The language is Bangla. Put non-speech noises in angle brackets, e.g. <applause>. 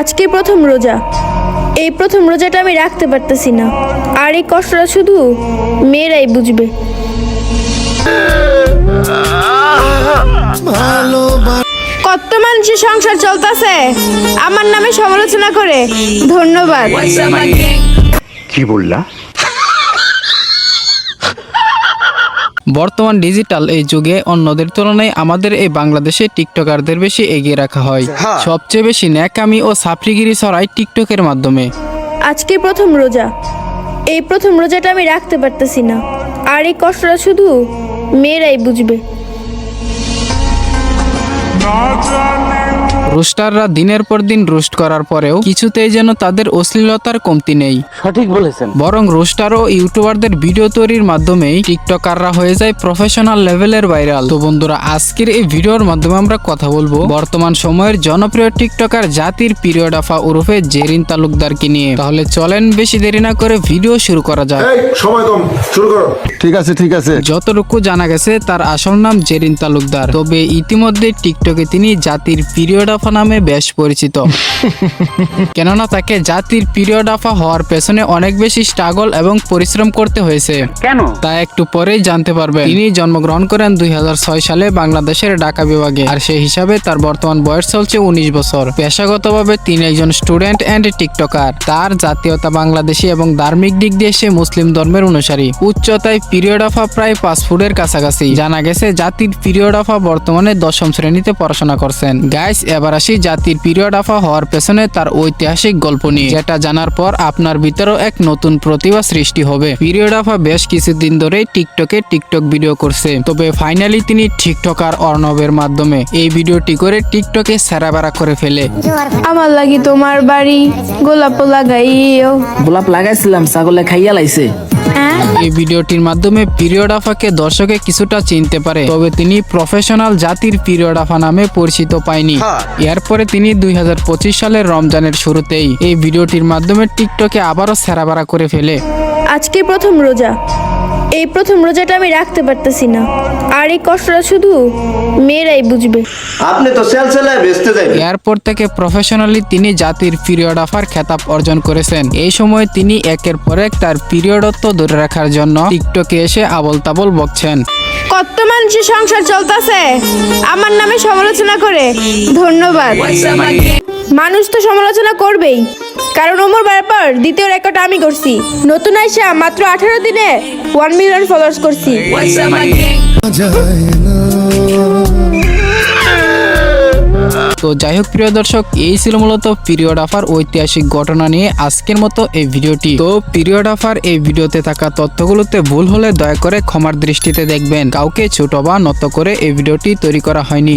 আজকে প্রথম রোজা। এই প্রথম রোজাটা আমি রাখতে পারতেছি না। আর এই কষ্টটা শুধু মেয়েরাই বুঝবে। কত মানুষের সংসার চলতেছে? আমার নামে সমালোচনা করে। ধন্যবাদ। কি বললা? বর্তমান ডিজিটাল এই যুগে অন্যদের তুলনায় আমাদের এই বাংলাদেশে টিকটকারদের বেশি এগিয়ে রাখা হয়। সবচেয়ে বেশি ন্যাকামি ও সাফরিগিরি ছড়ায় টিকটকের মাধ্যমে। আজকে প্রথম রোজা। এই প্রথম রোজাটা আমি রাখতে পারতেছি না। আর এই কষ্টটা শুধু মেয়েরাই বুঝবে। রোস্টাররা দিনের পর দিন রোস্ট করার পরেও কিছুতেই যেন তাদের অশ্লীলতার কমতি নেই। সঠিক বলেছেন। বরং রোস্টার ও ইউটিউবারদের ভিডিও তৈরির মাধ্যমেই টিকটকাররা হয়ে যায় প্রফেশনাল লেভেলের ভাইরাল। তো বন্ধুরা আজকের এই ভিডিওর মাধ্যমে আমরা কথা বলব বর্তমান সময়ের জনপ্রিয় টিকটকার জাতির পিরিয়ড আফা ওরফে জেরিন তালুকদারকে নিয়ে। তাহলে চলেন বেশি দেরি না করে ভিডিও শুরু করা যাক। এই সময় কম শুরু করো। ঠিক আছে ঠিক আছে। যতটুকু জানা গেছে তার আসল নাম জেরিন তালুকদার। তবে ইতিমধ্যে টিকটকে তিনি জাতির পিরিয়ড আফা নামে বেশ পরিচিত। <laughs> কেননা তাকে জাতির পিরিয়ড আফা হওয়ার পেছনে অনেক বেশি স্ট্রাগল এবং পরিশ্রম করতে হয়েছে। কেন? তা একটু পরেই জানতে পারবেন। তিনি জন্মগ্রহণ করেন দুই সালে বাংলাদেশের ঢাকা বিভাগে আর সেই হিসাবে তার বর্তমান বয়স চলছে উনিশ বছর। পেশাগতভাবে তিনি একজন স্টুডেন্ট অ্যান্ড টিকটকার তার জাতীয়তা বাংলাদেশি এবং ধার্মিক দিক দিয়ে সে মুসলিম ধর্মের অনুসারী। উচ্চতায় পিরিয়ড আফা প্রায় পাঁচ ফুটের কাছাকাছি। জানা গেছে জাতির পিরিয়ড আফা বর্তমানে দশম শ্রেণীতে পড়াশোনা করছেন। গাইস এবার আসি জাতির পিরিয়ড আফা হওয়ার পেছনে তার ঐতিহাসিক গল্প নিয়ে। যেটা জানার পর আপনার ভিতরেও এক নতুন প্রতিভা সৃষ্টি হবে। পিরিয়ড আফা বেশ কিছুদিন ধরেই টিকটকে টিকটক ভিডিও করছে। তবে ফাইনালি তিনি টিকটকার অর্ণবের মাধ্যমে এই ভিডিওটি করে টিকটকে সেরাবেরা করে ফেলে। আমার লাগি তোমার বাড়ি গোলাপ লাগাইও। গোলাপ লাগাইছিলাম ছাগলে খাইয়া লাইছে। এই ভিডিওটির মাধ্যমে পিরিয়ড আফাকে দর্শকে কিছুটা চিনতে পারে তবে তিনি প্রফেশনাল জাতির পিরিয়ড আফা নামে পরিচিত পায়নি। এরপরে তিনি দুই হাজার পঁচিশ সালের রমজানের শুরুতেই এই ভিডিওটির মাধ্যমে টিকটকে আবারও সেরা করে ফেলে। আজকে প্রথম রোজা। এই প্রথম রোজাটা আমি রাখতে পারতেছি না। আর এই কষ্টটা শুধু মেয়েরাই বুঝবে। আপনি তো সেল সেলায় বেচতে যাবেন এরপর থেকে প্রফেশনালি তিনি জাতির পিরিয়ড আফার খেতাব অর্জন করেছেন। এই সময় তিনি একের পর এক তার পিরিয়ডত্ব ধরে রাখার জন্য টিকটকে এসে আবল তাবল বকছেন। কত মানুষের সংসার চলতেছে আমার নামে সমালোচনা করে। ধন্যবাদ। মানুষ তো সমালোচনা করবেই। কারণ ওমর ব্যাপার দ্বিতীয় রেকর্ড আমি করছি। নতুন আইসা মাত্র আঠারো দিনে ওয়ান মিলিয়ন ফলোয়ার্স করছি। তো যাই হোক প্রিয় দর্শক, এই ছিল মূলত পিরিয়ড আফার ঐতিহাসিক ঘটনা নিয়ে আজকের মতো এই ভিডিওটি। তো পিরিয়ড আফার এই ভিডিওতে থাকা তথ্যগুলোতে ভুল হলে দয়া করে ক্ষমার দৃষ্টিতে দেখবেন। কাউকে ছোট বা নত করে এই ভিডিওটি তৈরি করা হয়নি।